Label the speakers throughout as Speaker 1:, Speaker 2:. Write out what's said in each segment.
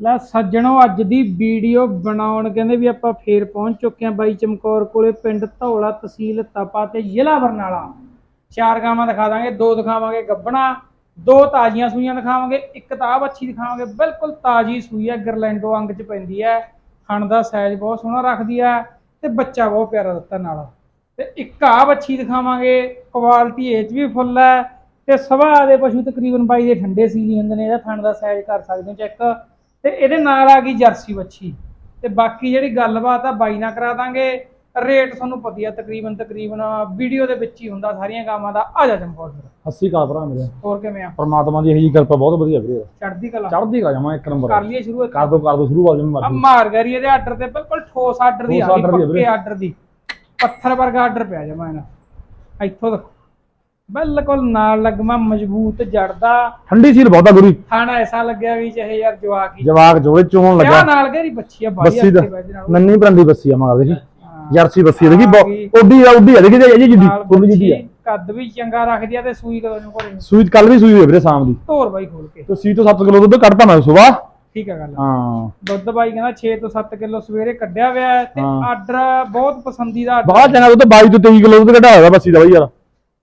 Speaker 1: ਲੈ ਸੱਜਣੋ, ਅੱਜ ਦੀ ਵੀਡੀਓ ਬਣਾਉਣ ਕਹਿੰਦੇ ਵੀ ਆਪਾਂ ਫੇਰ ਪਹੁੰਚ ਚੁੱਕੇ ਹਾਂ ਬਾਈ ਚਮਕੌਰ ਕੋਲੇ, ਪਿੰਡ ਧੌਲਾ ਤਹਿਸੀਲ ਤਪਾ ਤੇ ਜ਼ਿਲ੍ਹਾ ਬਰਨਾਲਾ। ਚਾਰ ਗਾਵਾਂ ਦਿਖਾ ਦਾਂਗੇ, ਦੋ ਦਿਖਾਵਾਂਗੇ ਗੱਬਣਾ, ਦੋ ਤਾਜ਼ੀਆਂ ਸੂਈਆਂ ਦਿਖਾਵਾਂਗੇ, ਇੱਕ ਤਾਂ ਆਹ ਵੱਛੀ ਦਿਖਾਵਾਂਗੇ, ਬਿਲਕੁਲ ਤਾਜ਼ੀ ਸੂਈ ਹੈ, ਗਰਲੈਂਡੋ ਅੰਗ ਚ ਪੈਂਦੀ ਹੈ, ਖਣ ਦਾ ਸਾਈਜ਼ ਬਹੁਤ ਸੋਹਣਾ ਰੱਖਦੀ ਹੈ ਤੇ ਬੱਚਾ ਬਹੁਤ ਪਿਆਰਾ ਦਿੱਤਾ ਨਾਲ। ਤੇ ਇੱਕ ਆਹ ਵੱਛੀ ਦਿਖਾਵਾਂਗੇ, ਕੁਆਲਿਟੀ ਇਹ 'ਚ ਵੀ ਫੁੱਲ ਹੈ ਤੇ ਸਵਾ ਦੇ ਪਸ਼ੂ ਤਕਰੀਬਨ ਬਾਈ ਦੇ ਠੰਡੇ ਸੀਜ਼ਨ ਹੁੰਦੇ ਨੇ, ਇਹਦਾ ਥਣ ਦਾ ਸਾਈਜ਼ ਕਰ ਸਕਦੇ ਹੋ ਚੈੱਕ। ਤੇ ਇਹਦੇ ਨਾਲ ਆ ਗਈ ਜਰਸੀ ਵੱਛੀ। ਤੇ ਬਾਕੀ ਜਿਹੜੀ ਗੱਲਬਾਤ ਆ ਬਾਈ ਨਾਲ ਕਰਾ ਦਾਂਗੇ। ਰੇਟ ਤੁਹਾਨੂੰ ਪਤਾ ਹੀ ਆ ਤਕਰੀਬਨ ਤਕਰੀਬਨ ਵੀਡੀਓ ਦੇ ਵਿੱਚ ਹੀ ਹੁੰਦਾ ਸਾਰੀਆਂ ਗਾਵਾਂ ਦਾ। ਆ ਜਾ ਚੰਪੌਰ ਫਿਰ।
Speaker 2: ਅੱਸੀ ਕਾਲ ਭਰਾ ਮੇਰੇ।
Speaker 1: ਹੋਰ ਕਿਵੇਂ ਆ?
Speaker 2: ਪਰਮਾਤਮਾ ਦੀ ਇਹੀ ਕਿਰਪਾ ਬਹੁਤ ਵਧੀਆ ਵੀਰੇ।
Speaker 1: ਚੜ੍ਹਦੀ ਕਲਾ।
Speaker 2: ਚੜ੍ਹਦੀ ਕਾ ਜਾਵਾਂ ਇੱਕ ਨੰਬਰ
Speaker 1: ਕਰ ਲਈਏ ਸ਼ੁਰੂ
Speaker 2: ਕਰ ਦੋ ਕਰ ਦੋ ਸ਼ੁਰੂ ਬਾਅਦ ਜਿਵੇਂ
Speaker 1: ਆ
Speaker 2: ਮਰਜ਼ੀ
Speaker 1: ਮਾਰ ਗਰੀ ਇਹਦੇ ਆਰਡਰ ਤੇ ਬਿਲਕੁਲ ਠੋਸ ਆਰਡਰ ਦੀ ਆ
Speaker 2: ਠੋਸ order ਦੀ ਆ
Speaker 1: ਪੱਕੇ
Speaker 2: ਵੀਰੇ।
Speaker 1: ਆਰਡਰ ਦੀ। ਪੱਥਰ ਵਰਗਾ ਆਰਡਰ ਪਿਆ ਜਮਾ ਇਹਨਾਂ ਇੱਥੋਂ ਦੇਖੋ। ਬਿਲਕੁਲ ਨਾਲ ਲੱਗਮਾ ਮਜ਼ਬੂਤ ਜੜਦਾ।
Speaker 2: ਠੰਡੀ ਸੀਲ ਬਹੁਤਾ ਗੁਰੀ
Speaker 1: ਖਾਣਾ ਐਸਾ ਲੱਗਿਆ ਵੀ ਚਾਹੇ ਯਾਰ ਜਵਾਕ ਹੀ।
Speaker 2: ਜਵਾਕ ਜੋੜੇ ਚੋਣ
Speaker 1: ਕਿਆ
Speaker 2: ਲੱਗਾ।
Speaker 1: ਨਾਲ ਗਰੀ ਬੱਚੀ ਆ? ਬਾਈ
Speaker 2: ਬੱਸੀ ਦਾ। ਨੰਨੀ ਪਰੰਦੀ ਬੱਸੀ ਆ ਮਗਾ ਦੇਖੀ। ਜਰਸੀ ਬੱਸੀ ਆ ਦੇਖੀ। ਬਹੁ- ਉੱਡੀ ਆ ਉੱਡੀ ਆ ਦੇਖੀ ਜੀ ਜਿੱਡੀ ਉੱਡੀ ਜਿੱਡੀ ਆ।
Speaker 1: ਕੱਦ ਵੀ ਚੰਗਾ ਰੱਖਦੀ ਆ ਤੇ ਸੂਈ ਕਦੋਂ ਨੂੰ ਘਰੇ।
Speaker 2: ਸੂਈ ਕੱਲ ਵੀ ਸੂਈ ਹੋਈ ਵੀਰੇ ਸ਼ਾਮ ਦੀ।
Speaker 1: ਧੋਰ ਬਾਈ ਖੋਲ ਕੇ।
Speaker 2: ਤੇ ਸੀ ਤੋਂ 7 ਕਿਲੋ ਦੁੱਧ ਕੱਢਤਾ ਮੈਂ ਸਵੇਰ
Speaker 1: ਠੀਕ ਆ ਗੱਲ
Speaker 2: ਹਾਂ।
Speaker 1: ਦੁੱਧ ਬਾਈ ਕਹਿੰਦਾ 6 ਤੋਂ 7 ਕਿਲੋ ਸਵੇਰੇ ਕੱਢਿਆ ਹੋਇਆ ਹੈ ਤੇ
Speaker 2: ਹਾਂ।
Speaker 1: ਆਰਡਰ ਬਹੁਤ ਪਸੰਦੀਦਾ order
Speaker 2: ਬਹੁਤ ਚੰਗਾ ਦੁੱਧ 22 ਤੋਂ 23 ਕਿਲੋ ਦੁੱਧ ਹੋਇਆ ਬੱਸੀ ਦਾ ਬਈ ਯਾਰ।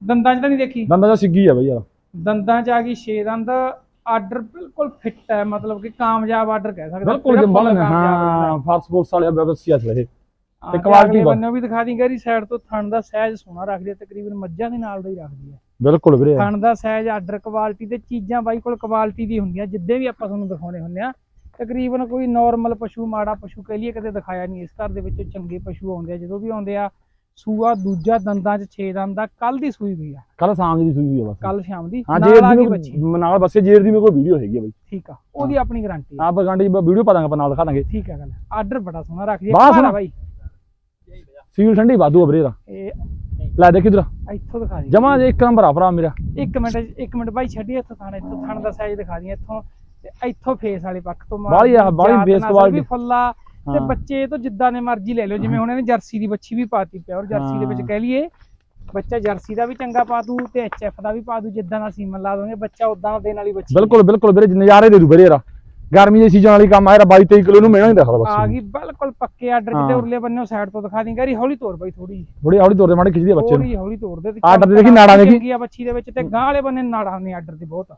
Speaker 1: ਦੰਦਾਂ 'ਚ ਤਾਂ ਨਹੀਂ ਦੇਖੀ?
Speaker 2: ਦੰਦਾਂ ਦਾ ਸਿੱਗੀ ਆ ਬਈ ਯਾਰ।
Speaker 1: ਦੰਦਾਂ 'ਚ ਆ ਗਈ 6 ਦੰਦ ਆਰਡਰ ਬਿਲਕੁਲ ਫਿੱਟ ਹੈ ਮਤਲਬ ਕਿ ਕਾਮਯਾਬ ਆਰਡਰ ਕਹਿ ਸਕਦੇ
Speaker 2: ਬਿਲਕੁਲ
Speaker 1: ਕਾਮਯਾਬ order ਹੈ।
Speaker 2: ਹਾਂ ਫਾਸਟ ਫੂਡ ਵਾਲੇ ਬੱਸੀ ਆ ਰਹੇ।
Speaker 1: ਹਾਂ,
Speaker 2: ਤੇ ਬਾ-
Speaker 1: ਬੰਨੋਂ ਵੀ ਦਿਖਾ ਦੀ ਗਰੀ ਸਾਈਡ ਤੋਂ ਥਣ ਦਾ ਸਾਈਜ਼ ਸੋਹਣਾ ਰੱਖਦੀ ਹੈ ਤਕਰੀਬਨ ਮੱਝਾਂ ਦੇ ਨਾਲ ਦਾ ਹੀ ਰੱਖਦੀ ਹੈ।
Speaker 2: ਬਿਲਕੁਲ ਵੀਰੇ।
Speaker 1: ਥਣ ਦਾ ਸਾਈਜ਼ ਆਰਡਰ ਕੁਆਲਿਟੀ ਤੇ ਚੀਜ਼ਾਂ ਬਾਈ ਕੋਲ ਕੁਆਲਿਟੀ ਦੀ ਹੁੰਦੀਆਂ ਜਿੱਦੇ ਵੀ ਆਪਾਂ ਤੁਹਾਨੂੰ ਦਿਖਾਉਣੇ ਹੁੰਦੇ ਆ ਤਕਰੀਬਨ ਕੋਈ ਨਾਰਮਲ ਪਸ਼ੂ ਮਾੜਾ ਪਸ਼ੂ ਕਹਿ ਲਈਏ ਕਦੇ ਦਿਖਾਇਆ ਨਹੀਂ ਇਸ ਘਰ ਦੇ ਵਿੱਚ ਚੰਗੇ ਪਸ਼ੂ ਆਉਂਦੇ ਆ। ਜਦੋਂ ਵੀ ਆਉਂਦੇ ਆ ਸੂਆ ਦੂਜਾ ਦੰਦਾਂ 'ਚ 6 ਦੰਦ ਦਾ ਕੱਲ ਦੀ ਸੂਈ ਹੋਈ ਆ।
Speaker 2: ਕੱਲ ਸ਼ਾਮ ਦੀ ਸੂਈ ਹੋਈ ਆ ਬਸ।
Speaker 1: ਕੱਲ ਸ਼ਾਮ ਦੀ
Speaker 2: ਹਾਂ
Speaker 1: ਨਾਲ
Speaker 2: ਜੇ
Speaker 1: ਆ ਗਈ ਬੱਚੀ।
Speaker 2: ਨਾਲ ਬੱਸੇ ਜੇਰ ਦੀ ਮੇਰੇ ਕੋਲ ਵੀਡੀਓ ਹੈਗੀ ਆ ਬਈ।
Speaker 1: ਠੀਕ ਆ ਉਹਦੀ ਆਪਣੀ ਗਾਰੰਟੀ
Speaker 2: ਆਪ ਗਾਂਡੀ ਵੀਡੀਓ ਪਾ ਦਾਂਗੇ ਆਪਾਂ ਨਾਲ ਦਿਖਾ ਦਾਂਗੇ।
Speaker 1: ਠੀਕ ਆ ਗੱਲ ਆਰਡਰ ਬੜਾ ਸੋਹਣਾ
Speaker 2: ਬੜਾ
Speaker 1: ਆ
Speaker 2: ਸੋਹਣਾ।
Speaker 1: ਬਾਈ।
Speaker 2: ਸੀਲ ਠੰਡੀ ਵਾਧੂ ਆ ਵੀਰੇ ਦਾ
Speaker 1: ਇਹ
Speaker 2: ਲੈ ਦੇਖ ਇਧਰ।
Speaker 1: ਇੱਥੋਂ ਦਿਖਾ ਦੀ।
Speaker 2: ਜਮਾ ਜੇ ਇੱਕ ਨੰਬਰ ਆ ਭਰਾ ਮੇਰਾ।
Speaker 1: ਇੱਕ ਮਿੰਟ ਇੱਕ ਮਿੰਟ ਬਾਈ ਛੱਡੀ ਇੱਥੋਂ ਥਾਣ ਇੱਥੋਂ ਥਾਣ ਦਾ ਸਾਈਜ਼ ਦਿਖਾ ਦੀ ਇੱਥੋਂ ਤੇ ਇੱਥੋਂ ਫੇਸ ਵਾਲੇ ਪੱਖ ਤੋਂ ਮਾਰ
Speaker 2: ਬਾਹਲੀ ਆ,
Speaker 1: ਨਸਲ
Speaker 2: quality।
Speaker 1: ਵੀ ਫੁੱਲਾ ਤੇ
Speaker 2: ਹਾਂ।
Speaker 1: ਬੱਚੇ ਤੋਂ ਜਿੱਦਾਂ ਨੇ ਮਰਜ਼ੀ ਲੈ ਲਓ ਜਿਵੇਂ ਹੁਣ ਇਹਨੇ ਜਰਸੀ ਦੀ ਬੱਚੀ ਵੀ ਪਾਤੀ ਪਿਓਰ ਜਰਸੀ ਦੇ ਵਿੱਚ
Speaker 2: ਹਾਂ।
Speaker 1: ਕਹਿ ਲਈਏ ਬੱਚਾ ਜਰਸੀ ਦਾ ਵੀ ਚੰਗਾ ਪਾ ਦੂ ਤੇ ਐਚਐਫ ਦਾ ਵੀ ਪਾ ਦੂ ਜਿੱਦਾਂ ਦਾ ਸੀਮਨ ਲਾ ਦੋਗੇ ਬੱਚਾ ਉਦਾਂ ਦਾ ਦੇਣ ਵਾਲੀ ਬੱਚੀ
Speaker 2: ਬਿਲਕੁਲ ਬਿਲਕੁਲ ਵੀਰੇ ਨਜ਼ਾਰੇ ਦੇ ਦੂ ਵੀਰੇ ਯਾਰ ਗਰਮੀ ਦੇ ਸੀਜ਼ਨ ਵਾਲੀ ਕੰਮ ਆ ਯਾਰ 22 23 ਕਿਲੋ ਨੂੰ ਮਿਹਣਾ ਨਹੀਂ ਰੱਖਦਾ
Speaker 1: ਆ
Speaker 2: ਬਸ
Speaker 1: ਗਈ ਬਿਲਕੁਲ ਪੱਕੇ ਆਰਡਰ
Speaker 2: ਹਾਂ।
Speaker 1: ਜਿਹਦੇ ਉਰਲੇ ਬੰਨੋਂ ਸਾਈਡ ਤੋਂ ਦਿਖਾ ਦੀ ਗਰੀ ਹੌਲੀ ਤੋਰ ਬਾਈ ਥੋੜੀ
Speaker 2: ਥੋੜੀ ਹੌਲੀ ਤੋਰ ਦੇ ਮਾੜੇ ਖਿੱਚਦੀ ਆ ਬੱਚੇ ਨੂੰ
Speaker 1: ਥੋੜੀ ਹੌਲੀ ਤੋਰ ਦੇ
Speaker 2: ਆਰਡਰ ਦੇਖੀ ਨਾੜਾਂ ਦੇਖੀ।
Speaker 1: ਆ ਬੱਚੀ ਦੇ ਵਿੱਚ ਤੇ ਗਾਂ ਵਾਲੇ ਬੰਨੇ ਨਾੜਾਂ ਨੇ ਆਰਡਰ ਦੀ ਬਹੁਤ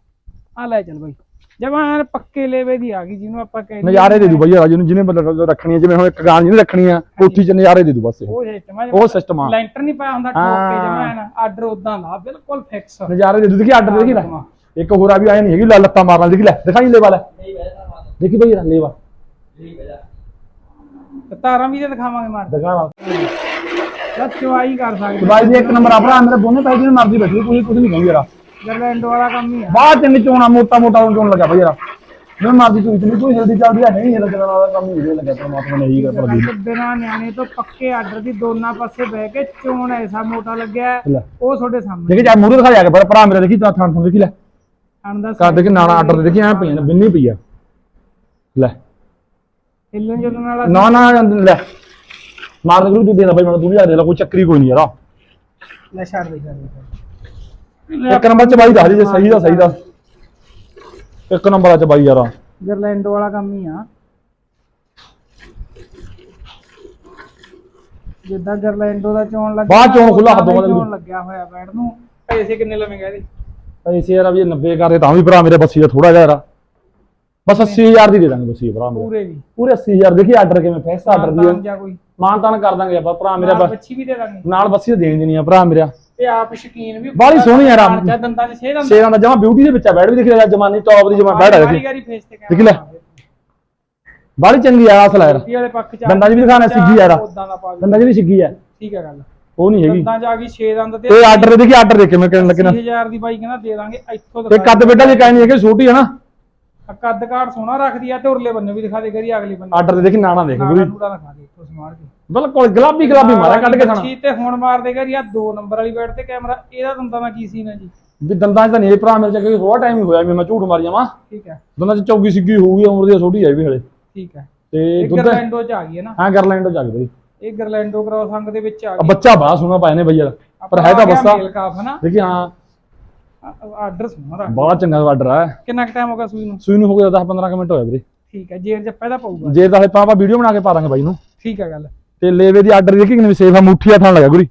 Speaker 1: ਆ ਲੈ ਚੱਲ ਬਾਈ। ਜਮਾਨ ਪੱਕੇ ਲੇਵੇ ਦੀ ਆ ਗਈ ਜਿਹਨੂੰ ਆਪਾਂ ਕਹਿੰਦੇ
Speaker 2: ਨਜ਼ਾਰੇ ਦੇ ਦੂ ਬਈ ਯਾਰ ਜਿਹਨੂੰ ਜਿਹਨੇ ਮਤਲਬ ਰੱਖਣੀ ਹੈ ਜਿਵੇਂ ਹੁਣ ਇੱਕ ਗਾਂ ਜਿਹਨੇ ਰੱਖਣੀ ਆ ਕੋਠੀ 'ਚ ਨਜ਼ਾਰੇ ਦੇ ਦੂ ਬਸ ਇਹ।
Speaker 1: ਉਹ ਸਿਸਟਮ ਆ
Speaker 2: ਉਹ system ਆ।
Speaker 1: ਲੈਂਟਰ ਨਹੀਂ ਪਾਇਆ ਹੁੰਦਾ
Speaker 2: ਹਾਂ।
Speaker 1: ਜਮਾਨ ਆਰਡਰ ਉਦਾਂ ਲਾ ਬਿਲਕੁਲ ਫਿਕਸ
Speaker 2: ਨਜ਼ਾਰੇ ਦੇ ਦੂ ਦੇਖੀ ਆਰਡਰ ਦੇਖੀ ਲੈ। ਇੱਕ ਹੋਰ ਆ ਵੀ ਆਏ ਨਹੀਂ ਹੈਗੀ ਲੈ ਲੱਤਾਂ ਮਾਰਨ ਦੇਖੀ ਲੈ ਦਿਖਾਈ ਲੈਵਾ ਲੈ। ਦੇਖੀ ਬਈ ਲੈਵਾ।
Speaker 1: ਤੇ ਤਾਰਾਂ ਵੀ ਤੇ ਦਿਖਾਵਾਂਗੇ ਮਾਰ।
Speaker 2: ਦਿਖਾ ਲਾ
Speaker 1: ਬਸ ਚਵਾਈ ਕਰ ਸਕਦੇ
Speaker 2: ਬਾਈ ਦੀ ਇੱਕ ਨੰਬਰ ਆ ਭਰਾ ਮੇਰੇ ਦੋਨੇ ਪੈਸੇ ਮਰਜ਼ੀ ਬੈਠੀ ਕੋਈ ਕੁਝ ਨਹੀਂ ਕਹਿੰਦੀ ਯਾਰ।
Speaker 1: ਗਰਲੈਂਡੋ ਵਾਲਾ ਕੰਮ ਹੀ। ਆ
Speaker 2: ਬਾਹਰ ਚੰਨੀ ਚੋਣਾ ਮੋਟਾ ਮੋਟਾ ਚੋਣ ਲੱਗਾ ਬਈ ਯਾਰ। ਜਿਵੇਂ ਮਰਜ਼ੀ ਤੂੰ ਇਤਨੀ ਕੋਈ ਜਲਦੀ ਚੱਲਦੀ ਆ ਨਹੀਂ ਹਿਲ ਵਾਲਾ ਕੰਮ ਹੀ ਲੱਗਾ ਪਰਮਾਤਮਾ ਨੇ ਇਹੀ ਕਰ ਦੀ
Speaker 1: ਤੇ ਬਿਨਾਂ ਨਿਆਣੇ ਤੋਂ ਪੱਕੇ ਆਰਡਰ ਦੀ ਦੋਨਾਂ ਪਾਸੇ ਬਹਿ ਕੇ ਚੋਣ ਐਸਾ ਮੋਟਾ ਲੱਗਿਆ ਉਹ ਤੁਹਾਡੇ ਸਾਹਮਣੇ।
Speaker 2: ਦੇਖੀ ਜਾ ਮੂਰੇ ਦਿਖਾ ਜਾ ਕੇ ਪਰ ਭਰਾ ਮੇਰੇ ਦੇਖੀ ਤਾਂ ਥਾਂ ਥਾਂ ਦੇਖੀ ਲੈ।
Speaker 1: ਖਾਣ ਦਾ
Speaker 2: ਕਰ ਦੇਖੀ ਨਾਣਾ ਆਰਡਰ ਦੇ ਦੇਖੀ ਐ ਪਈਆਂ ਨੇ ਬਿੰਨੀ ਪਈ ਆ। ਲੈ।
Speaker 1: ਹਿੱਲਣ ਜੁਲਣ ਵਾਲਾ
Speaker 2: ਨਾ ਨਾ ਲੈ। ਮਾਰ ਦੇ ਗੁਰੂ ਤੂੰ ਦੇਣਾ ਬਾਈ ਮੈਨੂੰ ਤੂੰ ਵੀ ਆ ਦੇ ਲੈ ਕੋਈ ਚੱਕਰੀ ਕੋਈ ਨਹੀਂ ਯਾਰ
Speaker 1: ਲੈ ਛੱਡ ਦੇ ਛੱਡ ਦੇ।
Speaker 2: ਇੱਕ ਨੰਬਰ ਚ ਬਾਈ ਦੱਸ ਦੇ ਜੇ ਸਹੀ ਦਾ ਸਹੀ ਦਾ। ਇੱਕ ਨੰਬਰ ਚ ਬਾਈ ਯਾਰ।
Speaker 1: ਗਰਲੈਂਡੋ ਵਾਲਾ ਕੰਮ ਹੀ ਆ। ਜਿੱਦਾਂ ਗਰਲੈਂਡੋ ਦਾ ਚੋਣ ਲੱਗਿਆ
Speaker 2: ਬਾਹਰ ਚੋਣ ਖੁੱਲਾ
Speaker 1: ਉਦਾਂ ਦਾ ਹੀ
Speaker 2: ਹੱਥੋਂ
Speaker 1: ਚੋਣ ਲੱਗਿਆ ਹੋਇਆ ਬੈਠ ਨੂੰ। ਪੈਸੇ ਕਿੰਨੇ ਲਵੇਂਗਾ ਇਹਦੇ?
Speaker 2: ਪੈਸੇ ਯਾਰ ਵੀ 90 ਕਰਦੇ ਤਾਂ ਵੀ ਭਰਾ ਮੇਰੇ ਬੱਸੀ ਦਾ ਥੋੜਾ ਜਿਹਾ ਯਾਰ। ਬਸ 80000 ਦੀ ਦੇ ਦਾਂਗੇ ਬੱਸੀ ਭਰਾ ਮੇਰੇ।
Speaker 1: ਪੂਰੇ ਵੀ
Speaker 2: ਪੂਰੇ 80000 ਦੇਖੀ ਆਰਡਰ ਕਿਵੇਂ ਫੈਸਾ ਆਰਡਰ ਦੀ
Speaker 1: ਜਾਂ
Speaker 2: ਮਾਨ ਤਾਨ ਕਰ ਦਾਂਗੇ ਆਪਾਂ ਭਰਾ ਮੇਰਾ
Speaker 1: ਨਾਲ
Speaker 2: ਬਸ।
Speaker 1: ਵੀ ਦੇ ਦਾਂਗੇ।
Speaker 2: ਨਾਲ ਬੱਸੀ ਦੇਣੀ ਦੇਣੀ ਆ ਭਰਾ ਮੇਰਾ।
Speaker 1: ਤੇ ਆਪ ਸ਼ਕੀਨ ਵੀ
Speaker 2: ਬਾਹਲੀ ਸੋਹਣੀ ਆ।
Speaker 1: ਜਾਂ ਦੰਦਾਂ 'ਚ ਛੇ ਦੰਦ
Speaker 2: ਸ਼ੇਰਾਂ ਦਾ। ਜਮਾ ਬਿਊਟੀ ਦੇ ਵਿੱਚ ਆ ਬੈਠ ਵੀ ਦਿਖ ਰਿਹਾ ਜਮਾਨੀ ਟੌਪ ਦੀ ਜਮਾ ਬੈਠ ਆ ਦੇਖੀ।
Speaker 1: ਵਾਰੀ ਫੇਸ ਤੇ
Speaker 2: ਦੇਖ ਲੈ। ਬਾਹਲੀ ਚੰਗੀ ਆ ਅਸਲ ਯਾਰ
Speaker 1: ਵਾਲੇ ਪੱਖ 'ਚ
Speaker 2: ਦੰਦਾਂ 'ਚ ਵੀ ਦਿਖਾਣਾ ਸਿੱਗੀ ਯਾਰ
Speaker 1: ਉਦਾਂ ਦਾ ਪਾ ਦੇ।
Speaker 2: ਦੰਦਾਂ 'ਚ ਵੀ ਸਿੱਗੀ ਆ।
Speaker 1: ਠੀਕ ਹੈ ਗੱਲ।
Speaker 2: ਉਹ ਨਹੀਂ ਹੈਗੀ।
Speaker 1: ਦੰਦਾਂ 'ਚ ਆ ਗਈ 6 ਦੰਦ ਤੇ
Speaker 2: ਤੇ ਆਰਡਰ ਦੇਖੀ ਆਰਡਰ ਦੇਖ ਕਿਵੇਂ ਕਰਨ ਲੱਗੇ ਨਾ
Speaker 1: 80000 ਦੀ ਬਾਈ ਕਹਿੰਦਾ ਦੇ ਦਾਂਗੇ ਇੱਥੋਂ
Speaker 2: ਤੇ ਕੱਦ ਬੇਟਾ ਜੇ ਕਹਿ ਨਹੀਂ ਹੈਗੇ ਛੋਟੀ ਹੈ ਨਾ।
Speaker 1: ਕੱਦ ਕਾਠ ਸੋਹਣਾ ਰੱਖਦੀ ਆ ਤੇ ਉਰਲੇ ਬੰਨੇ ਵੀ ਦਿਖਾ ਦੇ ਕਰੀ ਅਗਲੀ ਬੰਨੇ।
Speaker 2: ਆਰਡਰ ਦੇ ਦੇਖੀ ਨਾਣਾ ਦੇਖ ਪੂਰੀ
Speaker 1: ਨੂੜਾ ਦਿਖਾ ਦੇ ਇੱਥੋਂ ਸਮਾਰ ਕੇ।
Speaker 2: ਬਿਲਕੁਲ ਗੁਲਾਬੀ ਗੁਲਾਬੀ ਮਾਰਿਆ ਕੱਢ ਕੇ
Speaker 1: ਮੱਛੀ ਤੇ ਹੁਣ ਮਾਰ ਦੇ ਕਰੀ ਆ ਦੋ ਨੰਬਰ ਵਾਲੀ ਬੈਠ ਤੇ ਕੈਮਰਾ ਇਹਦਾ ਦੰਦਾਂ ਦਾ ਕੀ ਸੀਨ ਹੈ ਜੀ?
Speaker 2: ਵੀ ਦੰਦਾਂ 'ਚ ਤਾਂ ਨਹੀਂ ਭਰਾ ਮੇਰੇ ਚੱਕੇ ਥੋੜਾ ਟਾਈਮ ਹੀ ਹੋਇਆ ਮੈਂ ਝੂਠ ਮਾਰ ਜਾਵਾਂ।
Speaker 1: ਠੀਕ ਹੈ।
Speaker 2: ਦੰਦਾਂ 'ਚ ਚੌਗੀ ਸਿੱਗੀ ਹੋਊਗੀ ਉਮਰ ਦੀ ਛੋਟੀ ਹੈ ਵੀ ਹਲੇ।
Speaker 1: ਠੀਕ ਹੈ।
Speaker 2: ਤੇ
Speaker 1: ਗਰਲੈਂਡੋ 'ਚ ਆ ਗਈ ਹੈ ਨਾ?
Speaker 2: ਹਾਂ ਗਰਲੈਂਡ ਚੱਕ ਬਈ।
Speaker 1: ਇਹ ਗਰਲੈਂਡੋ ਕ੍ਰੋਸ ਅੰਗ ਦੇ ਵਿੱਚ ਆ
Speaker 2: ਆ
Speaker 1: ਗਈ।
Speaker 2: ਬੱਚਾ ਬੜਾ ਸੋਹਣਾ ਪਾਇਆ ਨੇ ਬਈ ਯਾਰ। ਪਰ ਹੈ ਤਾਂ ਬੱਸਾ ਦੇਖੀ ਹਾਂ।
Speaker 1: ਆਰਡਰ ਰੱਖ।
Speaker 2: ਬੜਾ ਚੰਗਾ ਆਰਡਰ ਆ।
Speaker 1: ਕਿੰਨਾ ਕੁ ਟਾਈਮ ਹੋ ਗਿਆ ਸੂਈ ਨੂੰ?
Speaker 2: ਸੂਈ ਨੂੰ ਹੋ ਗਿਆ 10 15 ਮਿੰਟ ਹੋਇਆ ਵੀਰੇ।
Speaker 1: ਠੀਕ ਹੈ ਜੇਰ ਜੱਪਾ ਦਾ ਪਊਗਾ।
Speaker 2: ਜੇ ਤਾਂ ਆਪਾਂ ਆਪਾਂ ਵੀਡੀਓ ਬਣਾ ਕੇ ਪਾ ਦਾਂਗੇ ਬਾਈ ਨੂੰ।
Speaker 1: ਠੀਕ ਹੈ ਗੱਲ।
Speaker 2: ਤੇ ਲੇਵੇ ਦੀ ਆਰਡਰ ਦੇਖੀ ਕਿੰਨੀ ਸੇਫ ਆ ਮੁੱਠੀ ਆ ਥਾਂ ਲੱਗਾ ਗੁਰੀ।